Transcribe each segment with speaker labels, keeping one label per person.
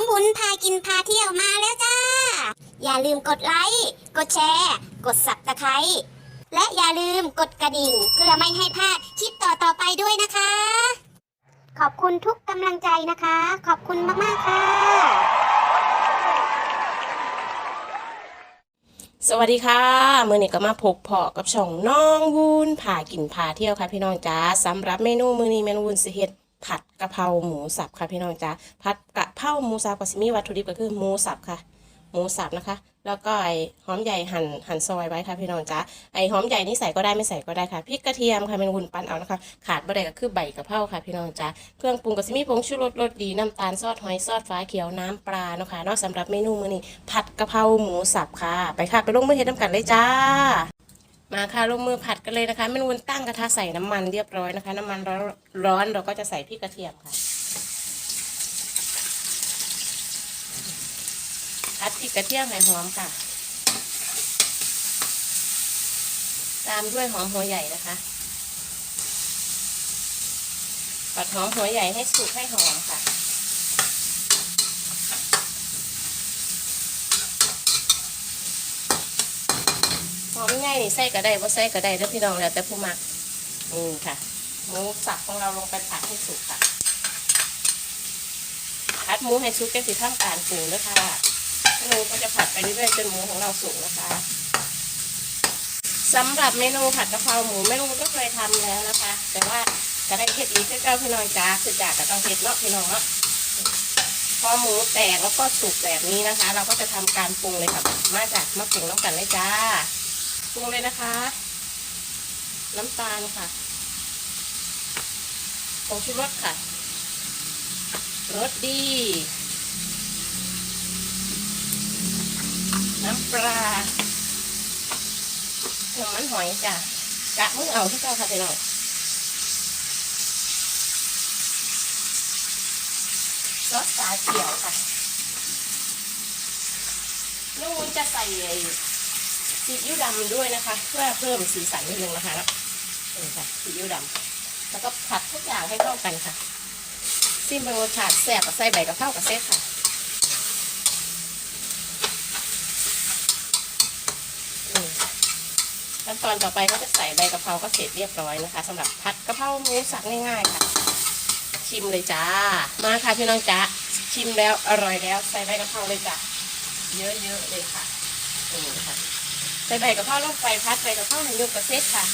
Speaker 1: องบุญพากินพาเที่ยวมาแล้วจ้า อย่าลืมกดไลค์กดแชร์ กดสับตะไคร้และอย่าลืมกดกระดิ่งเพื่อไม่ให้พลาดคลิปต่อต่อไปด้วยนะคะ ขอบคุณทุกกำลังใจนะคะ ขอบคุณมาก ๆ ค่ะ
Speaker 2: สวัสดีค่ะมื่อนี้ก็มาพบพอกับช่องน้องวุ้นพากินพาเที่ยวค่ะพี่น้องจ้าสำหรับเมนูมื้อนี้เมนูวุ้นสิเฮ็ดผัดกะเพราหมูสับค่ะพี่น้องจ้าผัดกะ เพราหมูสับก็สิมีวัตถุดิบก็คือหมูสับค่ะ หมูสับนะคะ แล้วก็ไอหอมใหญ่หั่นหั่นซอยไว้ค่ะพี่น้องจ้าไอหอมใหญ่นี่ใส่ก็ได้ไม่ใส่ก็ได้ค่ะพริกกระเทียมค่ะเมนูวุนปั้นเอานะคะ ขาดบ่ได้ก็คือใบกะเพราค่ะ พี่น้องจ้าเครื่องปรุงก็สิมีผงชูรสรสดีน้ำตาลซอสหอยซอสฟ้าเขียวน้ำปลาเนาะค่ะนาะสำหรับเมนูมื้อนี้ผัดกะเพราหมูสับค่ะ ไปค่ะไปลงมือเฮ็ดน้ำกันเลยจ้ามาค่ะลงมือผัดกันเลยนะคะเมนูตั้งกระทะใส่น้ำมันเรียบร้อยนะคะ น้ำมันร้อนเราก็จะใส่พริกกระเทียมค่ะผัด พริกกระเทียมให้หอมค่ะ ตามด้วยหอมหัวใหญ่นะคะปัดหอมหัวใหญ่ให้สุกให้หอมค่ะ หอมง่ายนี่ใส่ก็ได้ว่าใส่ก็ได้เด้อพี่น้องแล้วแต่ผู้มักนี่ค่ะหมูสับของเราลงไปผัดให้สุกค่ะผัดหมูให้สุกแก่สิท่ามการปรุงนะคะ เราก็จะผัดไปเรื่อยๆจนหมูของเราสุกนะคะสำหรับเมนูผัดกะเพราหมูเมนูก็เคยทำแล้วนะคะ แต่ว่าจะได้เฮ็ดอีกคือเจ้าพี่น้องจ้าคือจากก็ต้องเฮ็ดเนาะพี่น้องเนาะพอหมูแตกแล้วก็สุกแบบนี้นะคะ เราก็จะทำการปรุงเลยค่ะมาจากมาปรุงน้ำกันเลยจ้าปรุงเลยนะคะ น้ำตาลค่ะผงชูรสค่ะรสดี น้ำปลาน้ำมันหอยจ้ะกะมือเอาที่เจ้าค่ะพี่น้องซอสสาเขียวค่ะนู่นจะใส่ซีอิ๊วดำด้วยนะคะ เพื่อเพิ่มสีสันนิดนึงนะคะแล้วนี่ค่ะซีอิ๊วดำแล้วก็ผัดทุกอย่างให้เข้ากันค่ะซิมเบอร์ชาติแซ่บกับใส่ใบกะเพรากับเซตค่ะนี่ ขั้นตอนต่อไปก็จะใส่ใบกะเพราก็เสร็จเรียบร้อยนะคะสำหรับผัดกะเพราหมูสับง่ายๆค่ะ ชิมเลยจ้า มาค่ะพี่น้องจ้าชิมแล้วอร่อยแล้ว ใส่ใบกะเพราเลยจ้ะเยอะๆเลยค่ะนี่ค่ะใส่ใบกะเพราลงไปพัดใบกะเพราในยุกกระเซ็ตค่ะ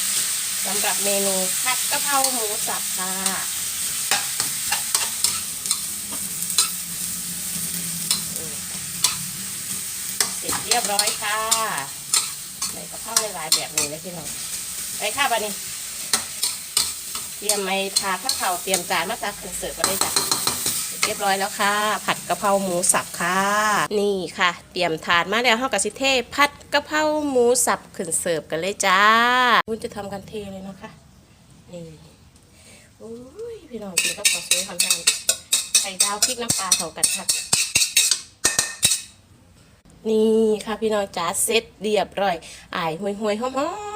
Speaker 2: สำหรับเมนูผัดกะเพราหมูสับค่ะเสร็จเรียบร้อยค่ะ ใบกะเพราหลายๆแบบนี้เลยพี่น้องไปค่ะบันนี้ เตรียมไม้ทาข้าวเข่าเตรียมจานมาตักขึ้นเสิร์ฟกันเลยจ้ะเรียบร้อยแล้วค่ะ ผัดกะเพราหมูสับค่ะ นี่ค่ะ เตรียมถาดมาแล้วเฮากับสิเทผัดกะเพราหมูสับขึ้นเสิร์ฟกันเลยจ้าคุณจะทำกันเทเลยนะคะนี่โอ้ยพี่น้องกินกับข้าวสวยหอมๆไข่ดาวพริกน้ำปลาเขากันค่ะ นี่ค่ะพี่น้องจ๋าเสร็จเรียบร้อยอายห่วยห่วยๆหอ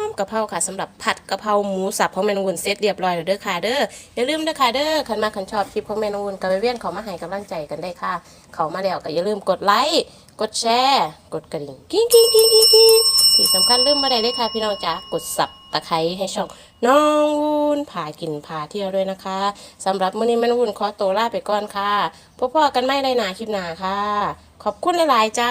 Speaker 2: มกะเพราค่ะสำหรับผัดกะเพราหมูสับของเมนูวุ้นเสร็จเรียบร้อยแล้วเด้อค่ะเด้ออย่าลืมเด้อค่ะเด้อคันมาคันชอบคลิปของเมนูวุ้นกับไปเวียนเขามาให้กำลังใจกันได้ค่ะ เขามาแล้วก็อย่าลืมกดไลค์กดแชร์กดกระดิ่งกิ้งกิ้งกิ้งกิ้งกิ้งที่สำคัญลืมมาได้เลยค่ะพี่น้องจ๋ากดสับตะไคร้ให้ช่องน้องวุ้นพากินพาเที่ยวด้วยนะคะสำหรับมื้อนี้แม่นวุ้นขอตัวลาไปก่อนค่ะพบพ่อกันไม่ได้หนาคลิปหนาค่ะ ขอบคุณหลาย ๆ จ้า